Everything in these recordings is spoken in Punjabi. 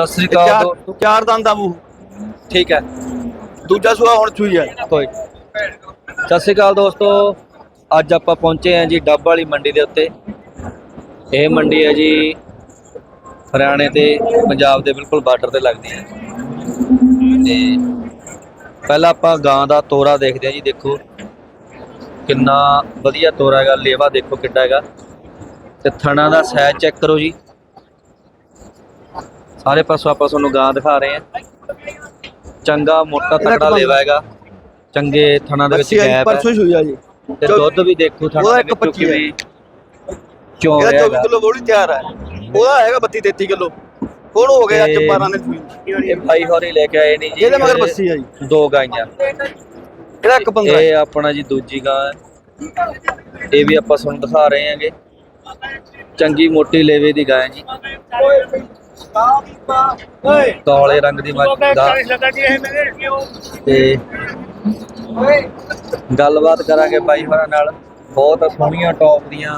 ਸਤਿ ਸ੍ਰੀ ਅਕਾਲ ਚਾਰ- ਦੋ- ਚਾਰ ਦੰਦ ਦਾ ਮੂੰਹ। ਠੀਕ ਹੈ। ਦੂਜਾ ਸੂਆ ਹੁਣ ਸੂਈ ਹੈ। ਕੋਈ। ਸਤਿ ਸ੍ਰੀ ਅਕਾਲ ਦੋਸਤੋ। ਅੱਜ ਆਪਾਂ ਪਹੁੰਚੇ ਹਾਂ ਜੀ ਡੱਬ ਵਾਲੀ ਮੰਡੀ ਦੇ ਉੱਤੇ। ਇਹ ਮੰਡੀ ਹੈ ਜੀ ਹਰਿਆਣੇ ਤੇ ਪੰਜਾਬ ਦੇ ਬਿਲਕੁਲ ਬਾਰਡਰ ਤੇ ਲੱਗਦੀ ਹੈ। ਤੇ ਪਹਿਲਾਂ ਆਪਾਂ ਗਾਂ ਦਾ ਤੋਰਾ ਦੇਖਦੇ ਹਾਂ ਜੀ ਦੇਖੋ। ਕਿੰਨਾ ਵਧੀਆ ਤੋਰਾ ਹੈਗਾ ਲੇਵਾ ਦੇਖੋ ਕਿੱਡਾ ਹੈਗਾ। ਤੇ ਥਣਾ ਦਾ ਸਾਈਜ਼ ਚੈੱਕ ਕਰੋ ਜੀ। ਸਾਰੇ ਪਾਸੋਂ ਆਪਾਂ ਤੁਹਾਨੂੰ ਗਾਂ ਦਿਖਾ ਰਹੇ ਹਾਂ। ਚੰਗਾ ਮੋਟਾ ਤਕੜਾ ਲੇਵਾ ਹੈਗਾ। ਚੰਗੇ ਥਣਾ ਦੇ ਵਿੱਚ ਬੱਚੀ ਹੈ ਗੈਪ ਪਰਸੋਂ ਹੈ ਸੂਈ ਆ ਜੀ। ਤੇ ਦੁੱਧ ਵੀ ਦੇਖੋ ਥਣਾ ਦੇ ਵਿੱਚੋਂ। ਕਿਵੇਂ ਚੋਂ ਰਿਹਾ 24 ਹੈਗਾ। ਕਿਲੋ ਬੋਲੀ ਤਿਆਰ ਹੈ। ਉਹਦਾ ਹੈਗਾ 32 33 ਕਿਲੋ। ਹੁਣ ਹੋ ਗਿਆ ਅੱਜ ਤੇ 12 ਨੇ ਸੂਈ ਇਹ ਭਾਈ ਹੋਰੀ ਲੈ ਕੇ ਆਏ ਨੇ ਜੀ। ਇਹਦੇ ਮਗਰ ਬੱਸੀ ਆ ਜੀ। ਦੋ ਗਾਈਆਂ। ਇਹਦਾ ਇੱਕ 15 ਇਹ ਆਪਣਾ ਜੀ ਦੂਜੀ ਗਾਂ ਹੈ। ਇਹ ਵੀ ਆਪਾਂ ਤੁਹਾਨੂੰ ਦਿਖਾ ਰਹੇ ਹਾਂਗੇ। ਚੰਗੀ ਮੋਟੀ ਲੇਵੇ ਦੀ ਗਾਂ ਹੈ ਜੀ। ਕਾਲੇ ਰੰਗ ਦੀ ਮੱਝ ਦਾ। ਤੇ ਗੱਲਬਾਤ ਕਰਾਂਗੇ ਬਾਈ ਹੋਰਾਂ ਨਾਲ। ਬਹੁਤ ਸੋਹਣੀਆਂ ਟੌਪ ਦੀਆਂ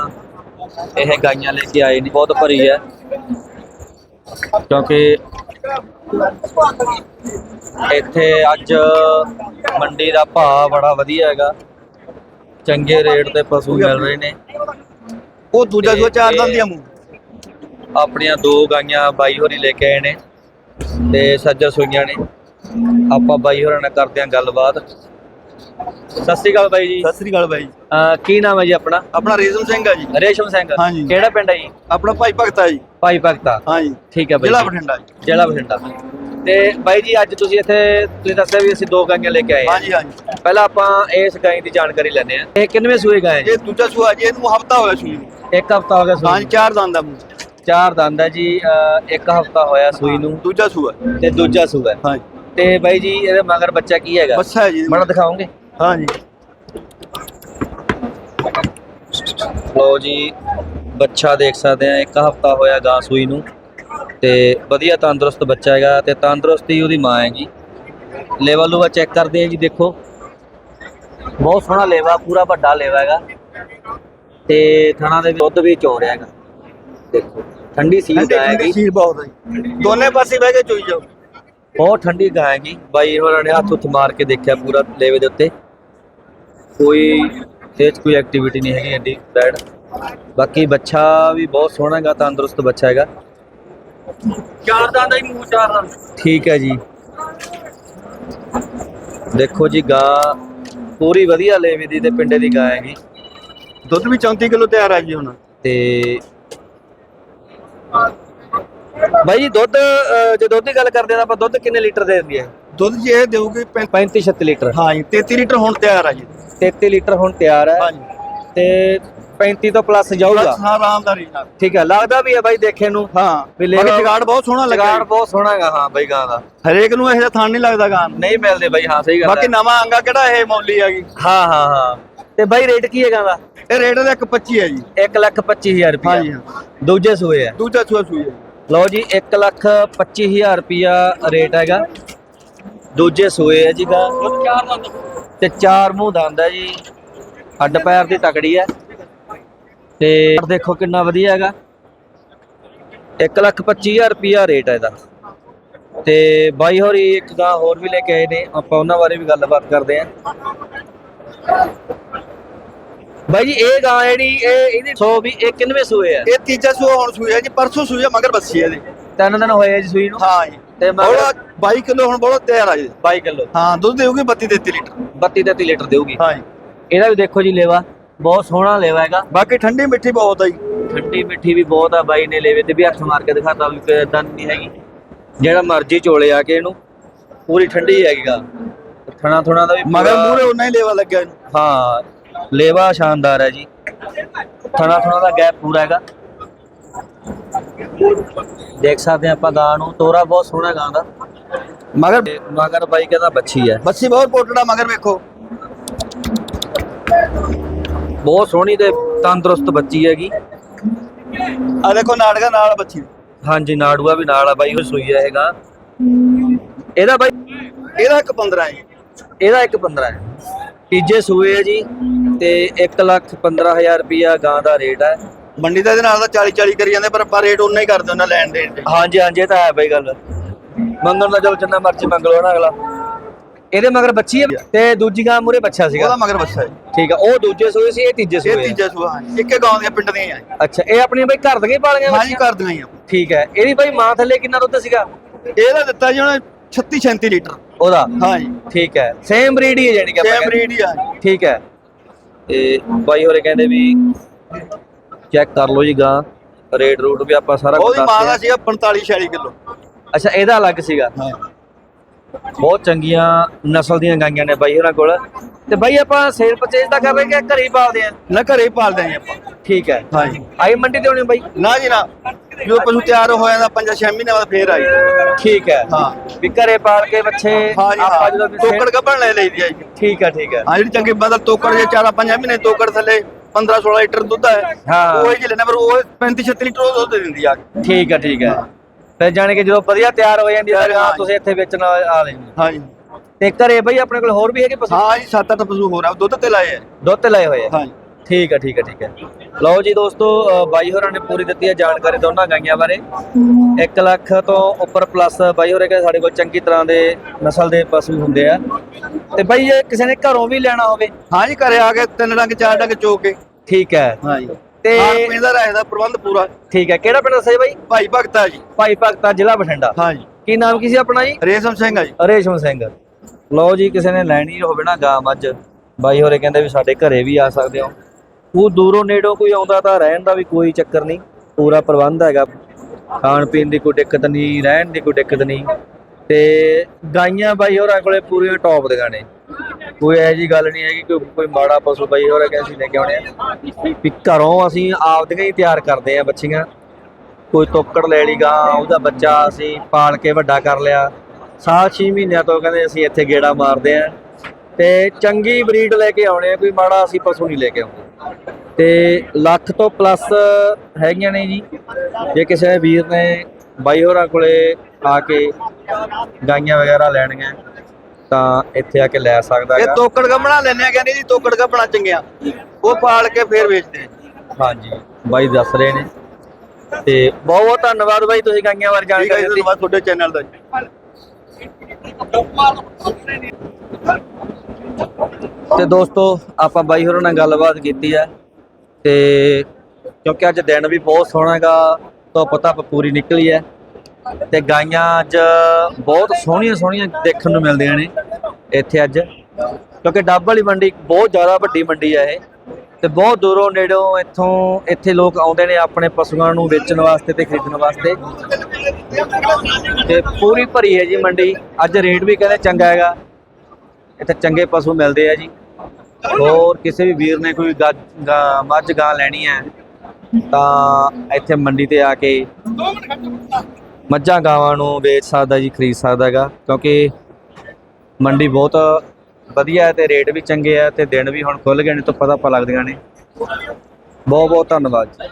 ਇਹ ਗਾਈਆਂ ਲੈ ਕੇ ਆਏ ਨੇ ਬਹੁਤ ਭਰੀ ਹੈ। ਕਿਉਂਕਿ ਇੱਥੇ ਅੱਜ ਮੰਡੀ ਦਾ ਭਾਅ ਬੜਾ ਵਧੀਆ ਹੈਗਾ। ਚੰਗੇ ਰੇਟ ਤੇ ਪਸ਼ੂ ਮਿਲ ਰਹੇ ਨੇ। ਉਹ ਦੂਜਾ ਸੂਆ ਚਾਰ ਦੰਦ ਦੀਆਂ ਮੂੰਹ। ਆਪਣੀਆਂ ਦੋ ਗਾਈਆਂ ਬਾਈ ਹੋਰੀ ਲੈ ਕੇ ਆਏ ਨੇ ਤੇ ਸੱਜਰ ਸੂਈਆਂ ਨੇ। ਆਪਾਂ ਬਾਈ ਹੋਰਾਂ ਨਾਲ ਕਰਦੇ ਹਾਂ ਗੱਲਬਾਤ। ਸਤਿ ਸ਼੍ਰੀ ਅਕਾਲ ਬਾਈ ਜੀ। ਸਤਿ ਸ੍ਰੀ ਅਕਾਲ ਬਾਈ ਅਹ ਕੀ ਨਾਮ ਹੈ ਜੀ ਆਪਣਾ? ਆਪਣਾ ਰੇਜ਼ਮ ਸਿੰਘ ਆ ਜੀ। ਰੇਸ਼ਮ ਸਿੰਘ। ਹਾਂਜੀ। ਕਿਹੜਾ ਪਿੰਡ ਹੈ ਜੀ? ਆਪਣਾ ਭਾਈ ਭਗਤਾ ਜੀ। ਭਾਈ ਭਗਤਾ। ਹਾਂਜੀ। ਠੀਕ ਹੈ ਬਾਈ ਜ਼ਿਲ੍ਹਾ ਜੀ। ਬਠਿੰਡਾ ਜੀ। ਜ਼ਿਲ੍ਹਾ ਬਠਿੰਡਾ। ਤੇ ਬਾਈ ਜੀ ਅੱਜ ਤੁਸੀਂ ਇੱਥੇ ਤੁਸੀਂ ਦੱਸਿਆ ਵੀ ਅਸੀਂ ਦੋ ਗਾਈਆਂ ਲੈ ਕੇ ਆਏ ਹਾਂ ਹਾਂਜੀ ਹਾਂਜੀ। ਪਹਿਲਾਂ ਆਪਾਂ ਇਸ ਗਾਈ ਦੀ ਜਾਣਕਾਰੀ ਲੈਂਦੇ ਹਾਂ। ਇਹ ਕਿੰਨਵੇਂ ਸੂਏ ਗਾਂ ਹੈ ਜੀ ਇਹ ਦੂਜਾ ਸੂਆ ਜੀ ਇਹਨੂੰ ਹਫਤਾ ਹੋਇਆ ਸੂਈ ਨੂੰ। ਇੱਕ ਹਫਤਾ ਹੋ ਗਿਆ ਹਾਂਜੀ ਨੂੰ। ਚਾਰ ਦੰਦ ਦਾ ਮੂੰਹ। ਚਾਰ ਦੰਦ ਹੈ ਜੀ ਅਹ ਇੱਕ ਹਫਤਾ ਹੋਇਆ ਸੂਈ ਨੂੰ। ਦੂਜਾ ਸੂਆ। ਤੇ ਦੂਜਾ ਸੂਆ ਹੈ। ਤੇ ਬਾਈ ਜੀ ਇਹਦੇ ਮਗਰ ਬੱਚਾ ਕੀ ਹੈਗਾ? ਬੱਸਾ ਹੈ ਜੀ। ਮੜਾ ਦਿਖਾਓਗੇ? ਹਾਂਜੀ। ਲੋ ਜੀ ਬੱਚਾ ਦੇਖ ਸਕਦੇ ਆ ਇੱਕ ਹਫਤਾ ਹੋਇਆ ਗਾਂ ਸੂਈ ਨੂੰ। ਤੇ ਵਧੀਆ ਤੰਦਰੁਸਤ ਬੱਚਾ ਹੈਗਾ ਤੇ ਤੰਦਰੁਸਤੀ ਉਹਦੀ ਮਾਂ ਹੈਗੀ ਲੈਵਲ ਲੂਵਾ ਚੈੱਕ ਕਰਦੇ ਆ ਜੀ ਦੇਖੋ। ਬਹੁਤ ਸੋਹਣਾ ਲੇਵਾ ਪੂਰਾ ਵੱਡਾ ਲੇਵਾ ਹੈਗਾ। ਤੇ ਥਣਾ ਦੇ ਵਿੱਚ ਦੁੱਧ ਵੀ ਚੋ ਰਿਹਾ ਹੈਗਾ। ਦੇਖੋ। ਗਾਂ ਠੰਡੀ ਹੈਗੀ ਸੀਲ ਬਹੁਤ ਹੈ ਜੀ। ਦੋਨੇ ਪਾਸੇ ਬਹਿ ਕੇ ਚੋਈ ਜਾਓ। ਬਹੁਤ ਠੰਡੀ ਗਾਂ ਹੈਗੀ। ਬਾਈ ਹੋਰਾਂ ਨੇ ਹੱਥ ਉੱਤ ਮਾਰ ਕੇ ਦੇਖਿਆ ਪੂਰਾ ਲੇਵੇ ਦੇ ਉੱਤੇ। ਕੋਈ 'ਚ ਕੋਈ ਐਕਟੀਵਿਟੀ ਨਹੀਂ ਹੈਗੀ ਐਡੀ ਬੈਡ ਬਾਕੀ ਬੱਚਾ ਵੀ ਬਹੁਤ ਸੋਹਣਾ ਹੈਗਾ ਤੰਦਰੁਸਤ ਬੱਚਾ ਹੈਗਾ। ਚਾਰ ਦੰਦ ਦਾ ਹੀ ਮੂੰਹ ਚਾਰ ਦੰਦ ਠੀਕ ਹੈ ਜੀ। ਦੇਖੋ ਜੀ ਗਾਂ ਪੂਰੀ ਵਧੀਆ ਲੇਵੇ ਦੀ ਤੇ ਪਿੰਡੇ ਦੀ ਗਾਂ ਹੈਗੀ। ਦੁੱਧ ਵੀ 34 ਕਿਲੋ ਤਿਆਰ ਹੈ ਜੀ ਹੁਣ। ਤੇ ਬਾਈ ਜੀ ਦੁੱਧ ਜੇ ਦੁੱਧ ਦੀ ਗੱਲ ਕਰਦੇ ਤਾਂ ਆਪਾਂ ਦੁੱਧ ਕਿੰਨੇ ਲੀਟਰ ਦੇ ਦਿੰਦੀ ਹੈ ਦੁੱਧ ਜੀ ਇਹ ਦੇਊਗੀ 35 36 ਲੀਟਰ। ਹਾਂ ਜੀ 33 ਲੀਟਰ ਹੁਣ ਤਿਆਰ ਹੈ ਜੀ। 33 ਲੀਟਰ ਹੁਣ ਤਿਆਰ ਹੈ। ਹਾਂਜੀ। ਤੇ 35 ਤੋਂ ਪਲੱਸ ਜਾਊਗਾ। ਹਾਂ ਆਰਾਮਦਾਰੀ ਨਾਲ। ਠੀਕ ਹੈ ਲੱਗਦਾ ਵੀ ਹੈ ਬਾਈ ਦੇਖੇ ਨੂੰ। ਹਾਂ ਵੀ ਲੈ। ਜਗਾੜ ਬਹੁਤ ਸੋਹਣਾ ਲੱਗਾ ਲਗਾੜ ਬਹੁਤ ਸੋਹਣਾ ਹੈਗਾ ਹਾਂ ਬਾਈ ਗਾਂ ਦਾ। ਹਰੇਕ ਨੂੰ ਇਹੋ ਜਿਹਾ ਥਾਂ ਨਹੀਂ ਲੱਗਦਾ ਗਾਂ। ਨਹੀਂ ਮਿਲਦੇ ਬਾਈ ਹਾਂ ਸਹੀ ਗੱਲ ਬਾਕੀ ਹੈ। ਨਵਾਂ ਅੰਗਾ ਕਿਹੜਾ ਇਹ ਮੌਲੀ ਆ ਗਈ ਹਾਂ ਹਾਂ ਹਾਂ। ਤੇ ਬਾਈ ਰੇਟ ਕੀ ਹੈ ਗਾਂ ਦਾ ਇਹ ਰੇਟ ਦਾ ਇੱਕ 25 ਹੈ ਜੀ। 1 ਲੱਖ 25000 ਰੁਪਇਆ ਹਾਂਜੀ ਹਾਂ। ਦੂਜੇ ਸੂਏ ਹੈ ਦੂਜਾ ਸੂਆ ਸੂਈ ਹੈ ਲਓ ਜੀ 1 ਲੱਖ 25000 ਰੁਪਇਆ ਰੇਟ ਹੈਗਾ। ਦੂਜੇ ਸੂਏ ਹੈ ਜੀ ਗਾਂ ਤੇ ਚਾਰ ਮੂੰਹ ਦੰਦ ਹੈ ਜੀ। ਹੱਡ ਪੈਰ ਦੀ ਤਕੜੀ ਹੈ ਤੇ ਦੇਖੋ ਕਿੰਨਾ ਵਧੀਆ ਹੈਗਾ। 1 ਲੱਖ 25000 ਰੁਪਇਆ ਰੇਟ ਹੈ ਇਹਦਾ। ਤੇ ਬਾਈ ਹੋਰੀ ਇੱਕ ਗਾਂ ਹੋਰ ਵੀ ਲੈ ਕੇ ਆਏ ਨੇ। ਆਪਾਂ ਉਹਨਾਂ ਬਾਰੇ ਵੀ ਗੱਲਬਾਤ ਕਰਦੇ ਆਂ। ਬਾਈ ਜੀ ਇਹ ਗਾਂ ਜਿਹੜੀ ਇਹ ਇਹਦੀ ਸੋ ਵੀ ਇਹ ਕਿੰਨਵੇਂ ਸੂਏ ਆ? ਇਹ ਤੀਜਾ ਸੂਆ ਹੁਣ ਹੈ ਜੀ ਪਰਸੋਂ ਹੈ ਮਗਰ ਬੱਸੀ ਹੈ ਇਹਦੀ ਤਿੰਨ ਦਿਨ ਹੋਏ ਆ ਜੀ ਸੂਈ ਨੂੰ? ਹਾਂ ਜੀ। ਤੇ ਬੋਲਾ 22 ਕਿਲੋ ਹੁਣ ਬਹੁਤ ਤਿਆਰ ਆ ਜੀ। 22 ਕਿਲੋ। ਹਾਂ ਦੁੱਧ ਦੇਊਗੀ 32 33 ਲੀਟਰ। 32 33 ਲੀਟਰ ਦੇਊਗੀ। ਹਾਂ ਜੀ। ਇਹਦਾ ਵੀ ਦੇਖੋ ਜੀ ਲੇਵਾ ਬਹੁਤ ਸੋਹਣਾ ਲੇਵਾ ਹੈਗਾ। ਬਾਕੀ ਠੰਡੀ ਮਿੱਠੀ ਬਹੁਤ ਆ ਜੀ। ਠੰਡੀ ਮਿੱਠੀ ਵੀ ਬਹੁਤ ਆ ਬਾਈ ਨੇ ਲੇਵੇ ਤੇ ਵੀ ਹੱਥ ਮਾਰ ਕੇ ਦਿਖਾਤਾ ਵੀ ਕੋਈ ਏਦਾਂ ਨਹੀਂ ਹੈਗੀ। ਜਿਹੜਾ ਮਰਜ਼ੀ ਚੋਲੇ ਆ ਕੇ ਇਹਨੂੰ ਪੂਰੀ ਠੰਡੀ ਹੈਗੀਗਾ ਥਣਾ ਥੁਣਾ ਦਾ ਵੀ ਮਗਰ ਮੂਹਰੇ ਉਹਨਾਂ ਹੀ ਲੇਵਾ ਲੱਗਿਆ ਹਾਂ। ਲੇਵਾ ਸ਼ਾਨਦਾਰ ਹੈ ਜੀ। ਥਣਾ ਥੁਣਾ ਦਾ ਗੈਪ ਪੂਰਾ ਹੈਗਾ। ਦੇਖ ਸਕਦੇ ਹਾਂ ਆਪਾਂ ਗਾਂ ਨੂੰ। ਤੋਰਾ ਬਹੁਤ ਸੋਹਣਾ ਗਾਂ ਦਾ। ਮਗਰ ਮਗਰ ਬਾਈ ਕਹਿੰਦਾ ਬੱਚੀ ਹੈ। ਬੱਸੀ ਬਹੁਤ ਪੋਟੜਾ ਮਗਰ ਵੇਖੋ। ਬਹੁਤ ਸੋਹਣੀ ਤੇ ਤੰਦਰੁਸਤ ਬੱਚੀ ਹੈਗੀ। ਆ ਦੇਖੋ ਨਾਟਕਾ ਨਾਲ ਬੱਚੀ ਹਾਂਜੀ ਨਾੜੂਆ ਵੀ ਨਾਲ ਆ ਬਾਈ ਉਹ ਸੂਈ ਆ ਹੈਗਾ ਇਹਦਾ ਬਾਈ ਇਹਦਾ ਇੱਕ 15 ਹੈ। ਇਹਦਾ ਇੱਕ 15 ਹੈ। ਤੀਜੇ ਸੂਏ ਹੈ ਜੀ। ਤੇ 1 ਲੱਖ 15000 ਰੁਪਿਆ ਗਾਂ ਦਾ ਰੇਟ ਹੈ। ਮੰਡੀ ਦਾ ਇਹਦੇ ਨਾਲ ਤਾਂ 40 40 ਕਰੀ ਜਾਂਦੇ ਪਰ ਪਰ ਰੇਟ ਉਨਾ ਹੀ ਕਰਦੇ ਉਹਨਾਂ ਲੈਣ ਦੇਣ ਤੇ ਹਾਂਜੀ ਹਾਂਜੀ ਇਹ ਤਾਂ ਹੈ ਬਈ ਗੱਲ। ਮੰਗਣ ਦਾ ਚਲੋ ਜਿੰਨਾ ਮਰਜ਼ੀ ਮੰਗ ਲਓ ਨਾ ਅਗਲਾ। ਇਹਦੇ ਮਗਰ ਬੱਚੀ ਹੈ ਤੇ ਦੂਜੀ ਗਾਂ ਮੂਰੇ ਬੱਚਾ ਸੀਗਾ। ਉਹਦਾ ਮਗਰ ਬੱਚਾ ਹੈ। ਠੀਕ ਆ ਉਹ ਦੂਜੇ ਸੂਏ ਸੀ ਇਹ ਤੀਜੇ ਸੂਏ ਇਹ ਆ। ਤੀਜਾ ਸੂਆ ਹਾਂਜੀ। ਇੱਕੇ ਗਾਉਂ ਦੀਆਂ ਪਿੰਡ ਦੀਆਂ ਹੀ। ਆ ਅੱਛਾ ਇਹ ਆਪਣੀਆਂ ਬਈ ਘਰ ਦੀਆਂ ਹੀ ਪਾਲੀਆਂ ਹਾਂਜੀ ਬੱਚੀਆਂ? ਕਰ ਦੀਆਂ ਹੀ ਆ। ਠੀਕ ਹੈ ਇਹਦੀ ਬਈ ਮਾਂ ਥੱਲੇ ਕਿੰਨਾ ਦੁੱਧ ਸੀਗਾ? ਇਹਦਾ ਦਿੱਤਾ ਜੀ ਉਹਨੇ 36 37 ਲੀਟਰ। ਉਹਦਾ? ਹਾਂਜੀ ਠੀਕ ਹੈ ਸੇਮ ਬਰੀਡ ਹੀ ਹੈ ਜਾਨੀ ਕਿ ਆਪਾਂ ਸੇਮ ਕਹਿੰਦੇ। ਬਰੀਡ ਹੀ ਆ। ਠੀਕ ਹੈ ਤੇ ਬਾਈ ਹੋਰੇ ਕਹਿੰਦੇ ਵੀ ਚੈੱਕ ਕਰ ਲਓ ਜੀ ਗਾਂ ਰੇਟ ਰੂਟ ਵੀ ਆਪਾਂ ਸਾਰਾ ਕੁਝ ਉਹਦੀ ਮਾਂ ਦਾ ਦੱਸਦੇ ਸੀਗਾ 45 46 ਕਿਲੋ। ਅੱਛਾ ਇਹਦਾ ਅਲੱਗ ਸੀਗਾ? ਹਾਂ। ਬਹੁਤ ਚੰਗੀਆਂ ਨਸਲ ਦੀਆਂ ਗਾਈਆਂ ਨੇ ਬਾਈ ਹੋਰਾਂ ਕੋਲ। ਤੇ ਬਾਈ ਆਪਾਂ ਸੇਲ ਪਰਚੇਜ ਤਾਂ ਕਰ ਰਹੇ ਕਿ ਘਰੇ ਹੀ ਪਾਲਦੇ ਆ? ਨਾ ਘਰੇ ਹੀ ਪਾਲਦੇ ਆਂ ਆਪਾਂ। ਠੀਕ ਹੈ। ਹਾਂਜੀ। ਆਈ ਮੰਡੀ ਤੇ ਹੋਣੇ ਬਾਈ? ਨਾ ਜੀ ਨਾ। ਜੋ ਪਸ਼ੂ ਤਿਆਰ ਹੋ ਜਾਂਦਾ 5-6 ਮਹੀਨੇ ਬਾਅਦ ਫੇਰ ਆਈ। ਠੀਕ ਹੈ। ਹਾਂ। ਵੀ ਘਰੇ ਪਾਲ ਕੇ ਬੱਚੇ ਹਾਂ ਜੀ ਆਪਾਂ ਹਾਂ। ਜਦੋਂ sale- ਗੱਭਣ ਲੈ ਲਈ ਦੀ ਆ ਜੀ। ਠੀਕ ਹੈ ਠੀਕ ਹੈ। ਹਾਂ ਜਿਹੜੀ ਚੰਗੀ ਬਦਲ ਤੋਕੜ ਜੇ 4-5 ਮਹੀਨੇ ਤੋਕੜ ਥੱਲੇ 15-16 ਲੀਟਰ ਦੁੱਧ ਹੈ ਹਾਂ। ਉਹ ਹੀ ਲੈਣਾ ਪਰ ਉਹ 35-36 ਲੀਟਰ ਉਹ ਦੁੱਧ ਦਿੰਦੀ ਆ। ਠੀਕ ਹੈ ਠੀਕ ਹੈ। ਤੇ ਜਾਣੇ ਕਿ ਜਦੋਂ ਵਧੀਆ ਤਿਆਰ ਹੋ ਜਾਂਦੀ ਹੈ ਹਾਂ। ਤੁਸੀਂ ਇੱਥੇ ਵੇਚਣ ਆ ਲੈਂਦੇ ਹਾਂਜੀ ਤੇ ਘਰੇ ਬਈ ਆਪਣੇ ਕੋਲ ਹੋਰ ਵੀ ਹੈਗੇ ਪਸ਼ੂ? ਹਾਂ ਜੀ 7-8 ਪਸ਼ੂ ਹੋਰ ਆ ਦੁੱਧ ਤੇ ਲਾਏ ਆ। ਦੁੱਧ ਤੇ ਲਏ ਹੋਏ ਆ। ਹਾਂਜੀ ਠੀਕ ਹੈ ਠੀਕ ਹੈ ਠੀਕ ਹੈ। ਲਓ ਜੀ ਦੋਸਤੋ ਅ, ਬਾਈ ਹੋਰਾਂ ਨੇ ਪੂਰੀ ਦਿੱਤੀ ਹੈ ਜਾਣਕਾਰੀ ਦੋਨਾਂ ਗਾਈਆਂ ਬਾਰੇ। 1 ਲੱਖ ਤੋਂ ਉੱਪਰ ਪਲੱਸ ਬਾਈ ਹੋਰੇ ਕਹਿੰਦੇ ਸਾਡੇ ਕੋਲ ਚੰਗੀ ਤਰ੍ਹਾਂ ਦੇ ਨਸਲ ਦੇ ਪਸ਼ੂ ਹੁੰਦੇ ਆ। ਤੇ ਬਾਈ ਇਹ ਕਿਸੇ ਨੇ ਘਰੋਂ ਵੀ ਲੈਣਾ ਹੋਵੇ? ਹਾਂ ਜੀ ਘਰੇ ਆ ਕੇ ਤਿੰਨ ਡੰਗ ਚਾਰ ਡੰਗ ਚੋ ਕੇ। ਠੀਕ ਹੈ। ਹਾਂ ਜੀ। ਤੇ ਖਾਣ ਪੀਣ ਦਾ ਰਹਿ ਦਾ ਪ੍ਰਬੰਧ ਪੂਰਾ। ਠੀਕ ਹੈ ਕਿਹੜਾ ਪਿੰਡ ਦੱਸਿਆ ਬਾਈ? ਭਾਈ ਭਗਤਾ ਜੀ। ਭਾਈ ਭਗਤਾ ਜ਼ਿਲ੍ਹਾ ਬਠਿੰਡਾ। ਹਾਂ ਜੀ। ਕੀ ਨਾਮ ਕੀ ਸੀ ਆਪਣਾ ਜੀ? ਰੇਸ਼ਮ ਸਿੰਘ ਆ ਜੀ। ਰੇਸ਼ਮ ਸਿੰਘ। ਲਓ ਜੀ ਕਿਸੇ ਨੇ ਲੈਣੀ ਹੋਵੇ ਨਾ ਗਾਂ ਮੱਝ ਬਾਈ ਹੋਰੇ ਕਹਿੰਦੇ ਵੀ ਸਾਡੇ ਘਰੇ ਵੀ ਆ ਸਕਦੇ ਹੋ। ਉਹ ਦੂਰੋਂ ਨੇੜੋਂ ਕੋਈ ਆਉਂਦਾ ਤਾਂ ਰਹਿਣ ਦਾ ਵੀ ਕੋਈ ਚੱਕਰ ਨਹੀਂ, ਪੂਰਾ ਪ੍ਰਬੰਧ ਹੈਗਾ। ਖਾਣ ਪੀਣ ਦੀ ਕੋਈ ਦਿੱਕਤ ਨਹੀਂ, ਰਹਿਣ ਦੀ ਕੋਈ ਦਿੱਕਤ ਨਹੀਂ। ਤੇ ਗਾਈਆਂ ਬਾਈ ਹੋਰਾਂ ਕੋਲੇ ਪੂਰੀਆਂ ਟੌਪ ਦੀਆਂ ਨੇ ਕੋਈ ਇਹੋ ਜੀ ਗੱਲ ਨਹੀਂ ਹੈਗੀ ਕਿ ਕੋਈ ਮਾੜਾ ਪਸ਼ੂ ਬਾਈ ਹੋਰਾਂ ਕਹਿੰਦੇ ਅਸੀਂ ਲੈ ਕੇ ਆਉਣੇ ਆ। ਵੀ ਘਰੋਂ ਅਸੀਂ ਆਪਦੀਆਂ ਹੀ ਤਿਆਰ ਕਰਦੇ ਆ ਬੱਚੀਆਂ। ਕੋਈ ਤੋਕੜ ਲੈ ਲਈ ਗਾਂ, ਉਹਦਾ ਬੱਚਾ ਅਸੀਂ ਪਾਲ ਕੇ ਵੱਡਾ ਕਰ ਲਿਆ। ਸਾਲ 6 ਮਹੀਨਿਆਂ ਤੋਂ ਕਹਿੰਦੇ ਅਸੀਂ ਇੱਥੇ ਗੇੜਾ ਮਾਰਦੇ ਆ। ਤੇ ਚੰਗੀ ਬਰੀਡ ਲੈ ਕੇ ਆਉਣੇ ਆ, ਕੋਈ ਮਾੜਾ ਅਸੀਂ ਪਸ਼ੂ ਨਹੀਂ ਲੈ ਕੇ ਆਉਂਦੇ। ਤੇ ਲੱਖ ਤੋਂ ਪਲੱਸ ਹੈਗੀਆਂ ਨੇ ਜੀ। ਜੇ ਕਿਸੇ ਵੀਰ ਨੇ ਬਾਈ ਹੋਰਾਂ ਕੋਲੇ ਆ ਕੇ ਗਾਈਆਂ ਵਗੈਰਾ ਲੈਣੀਆਂ ਤਾਂ ਇੱਥੇ ਆ ਕੇ ਲੈ ਸਕਦਾ ਇਹ ਹੈਗਾ। ਤੋਕੜ ਗੱਭਣਾ ਲੈਣੇ ਆ ਕਹਿੰਦੇ ਜੀ ਤੋਕੜ ਗੱਭਣਾ ਚੰਗੀਆਂ। ਉਹ ਪਾਲ ਕੇ ਫੇਰ ਵੇਚਦੇ ਹਾਂਜੀ ਬਾਈ ਦੱਸ ਰਹੇ ਨੇ। ਤੇ ਬਹੁਤ ਬਹੁਤ ਧੰਨਵਾਦ ਬਾਈ ਤੁਸੀਂ ਗਾਈਆਂ ਬਾਰੇ ਹੈ ਜਾਣਕਾਰੀ ਦਿੱਤੀ। ਧੰਨਵਾਦ ਤੁਹਾਡੇ ਚੈਨਲ ਦਾ ਜੀ। ਤੇ ਦੋਸਤੋ, ਆਪਾਂ ਬਾਈ ਹੋਰਾਂ ਨਾਲ ਗੱਲਬਾਤ ਕੀਤੀ ਹੈ ਤੇ ਕਿਉਂਕਿ ਅੱਜ ਦਿਨ ਵੀ ਬਹੁਤ ਸੋਹਣਾ ਹੈਗਾ, ਧੁੱਪ ਧੱਪ ਪੂਰੀ ਨਿਕਲੀ ਹੈ ਤੇ ਗਾਈਆਂ ਅੱਜ ਬਹੁਤ ਸੋਹਣੀਆਂ ਸੋਹਣੀਆਂ ਦੇਖਣ ਨੂੰ ਮਿਲਦੀਆਂ ਨੇ ਇੱਥੇ ਅੱਜ। ਕਿਉਂਕਿ ਡੱਬ ਵਾਲੀ ਮੰਡੀ ਬਹੁਤ ਜ਼ਿਆਦਾ ਵੱਡੀ ਮੰਡੀ ਹੈ ਇਹ ਤੇ ਬਹੁਤ ਦੂਰੋਂ ਨੇੜੋਂ ਇੱਥੋਂ ਇੱਥੇ ਲੋਕ ਆਉਂਦੇ ਨੇ ਆਪਣੇ ਪਸ਼ੂਆਂ ਨੂੰ ਵੇਚਣ ਵਾਸਤੇ ਤੇ ਖਰੀਦਣ ਵਾਸਤੇ। ਤੇ ਪੂਰੀ ਭਰੀ ਹੈ ਜੀ ਮੰਡੀ। ਅੱਜ ਰੇਟ ਵੀ ਕਹਿੰਦੇ ਚੰਗਾ ਹੈਗਾ। ਇੱਥੇ ਚੰਗੇ ਪਸ਼ੂ ਮਿਲਦੇ ਆ ਜੀ। ਹੋਰ ਕਿਸੇ ਵੀ ਵੀਰ ਨੇ ਕੋਈ ਗਾਂ- ਮੱਝ ਗਾਂ ਲੈਣੀ ਹੈ, ਤਾਂ ਇੱਥੇ ਮੰਡੀ ਤੇ ਆ ਕੇ ਮੱਝਾਂ ਗਾਵਾਂ ਨੂੰ ਵੇਚ ਸਕਦਾ ਜੀ, ਖਰੀਦ ਸਕਦਾ ਹੈਗਾ, ਕਿਉਂਕਿ ਮੰਡੀ ਬਹੁਤ ਵਧੀਆ ਹੈ ਤੇ ਰੇਟ ਵੀ ਚੰਗੇ ਆ ਤੇ ਦਿਨ ਵੀ ਹੁਣ ਖੁੱਲ ਗਏ ਨੇ, ਤਾਂ ਪਤਾ ਪਾ ਲੱਗਦੀਆਂ ਨੇ। ਬਹੁਤ ਬਹੁਤ ਧੰਨਵਾਦ ਜੀ।